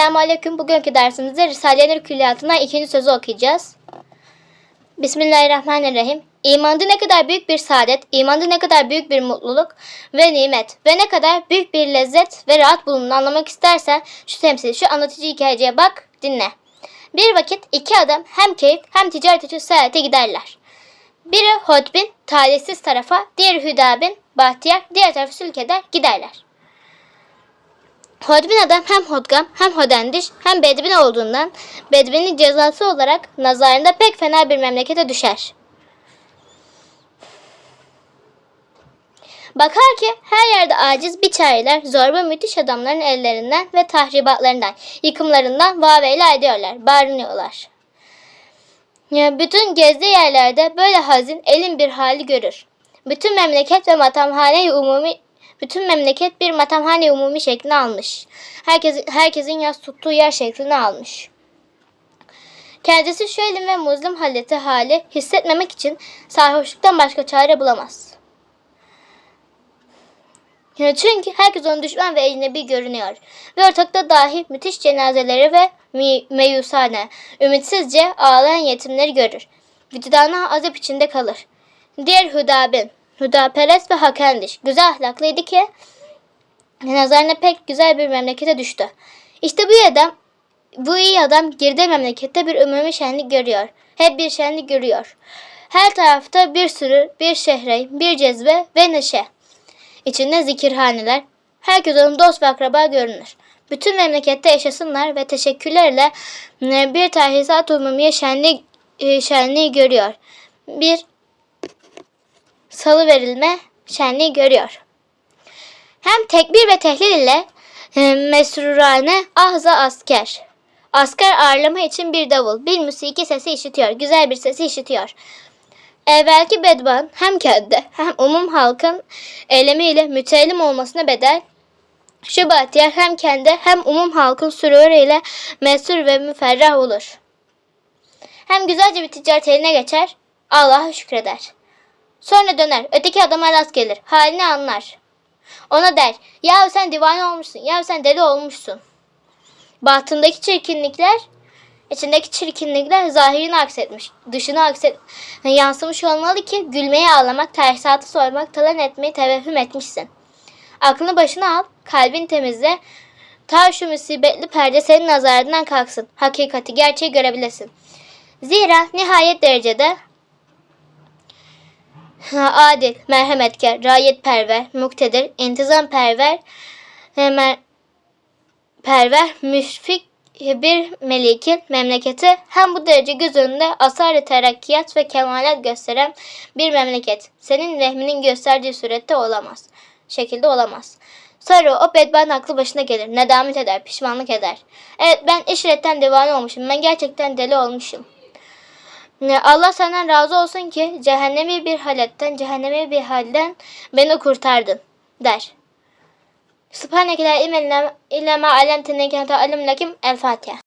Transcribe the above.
Selamünaleyküm. Bugünkü dersimizde Risale-i Nur Külliyatı'ndan ikinci sözü okuyacağız. Bismillahirrahmanirrahim. İmanda ne kadar büyük bir saadet, imanda ne kadar büyük bir mutluluk ve nimet ve ne kadar büyük bir lezzet ve rahat bulunduğunu anlamak istersen şu temsil, şu anlatıcı hikayeciye bak, dinle. Bir vakit iki adam hem keyif hem ticaret için seyahate giderler. Biri Hodbin, talihsiz tarafa, diğeri Hüdabin, Bahtiyar, diğer tarafı Sülkeder giderler. Hodbin adam hem hodgam hem hodendiş hem bedbin olduğundan bedbinin cezası olarak nazarında pek fena bir memlekete düşer. Bakar ki her yerde aciz biçareler zorba müthiş adamların ellerinden ve tahribatlarından, yıkımlarından vaveyla ediyorlar, barınıyorlar. Ya bütün gezdiği yerlerde böyle hazin, elin bir hali görür. Bütün memleket ve matamhane umumi bütün memleket bir matamhane umumi şeklini almış. Herkes, herkesin yas tuttuğu yer şeklini almış. Kendisi şu elin ve muzlim haleti hali hissetmemek için sarhoşluktan başka çare bulamaz. Çünkü herkes onun düşman ve ecnebi görünüyor. Ve ortakta dahi müthiş cenazeleri ve meyusane, ümitsizce ağlayan yetimleri görür. Vicdanı azap içinde kalır. Diğer Hüdabin, Hüdaperest ve Hakendiş, güzel ahlaklıydı ki nazarına pek güzel bir memlekete düştü. İşte bu adam, bu iyi adam girdiği memlekette bir umumi şenlik görüyor. Hep bir şenlik görüyor. Her tarafta bir sürü, bir şehre, bir cezbe ve neşe. İçinde zikirhaneler. Herkes onun dost ve akraba görünür. Bütün memlekette yaşasınlar ve teşekkürlerle e, bir tahrisat umumiye şenliği, e, şenliği görüyor. Bir salı verilme şenliği görüyor. Hem tekbir ve tehlil ile e, mesrurane ahza asker. Asker ağırlama için bir davul, bir musiki sesi işitiyor. Güzel bir sesi işitiyor. Evvelki bedban hem kendi hem umum halkın eylemiyle mütellim olmasına bedel şu bahtiyar hem kendi hem umum halkın süruriyle mesur ve müferrah olur. Hem güzelce bir ticaret eline geçer, Allah'a şükreder. Sonra döner, öteki adama rast gelir, halini anlar. Ona der, ya sen divane olmuşsun, ya sen deli olmuşsun. Batındaki çirkinlikler İçindeki çirkinlikler zahirini aksetmiş, dışını akset yansımış olmalı ki gülmeyi ağlamak, tersatı sormak, talan etmeyi tevehhüm etmişsin. Aklını başına al, kalbin temizle, ta şu musibetli perde senin nazarından kalksın, hakikati, gerçeği görebilesin. Zira nihayet derecede adil, merhametkar, rayetperver, muktedir, intizamperver, mer perver, müşfik bir melikin memleketi hem bu derece göz önünde asar terakkiyat ve kemalat gösteren bir memleket. Senin rehminin gösterdiği surette olamaz. Şekilde olamaz. Sonra o bedban aklı başına gelir. Nedamet eder, pişmanlık eder. Evet ben işretten divane olmuşum. Ben gerçekten deli olmuşum. Allah senden razı olsun ki cehennemi bir haletten, cehennemi bir halden beni kurtardın der. Subhaneke la ilme illa ma alemtene kente alim lakim el Fatiha.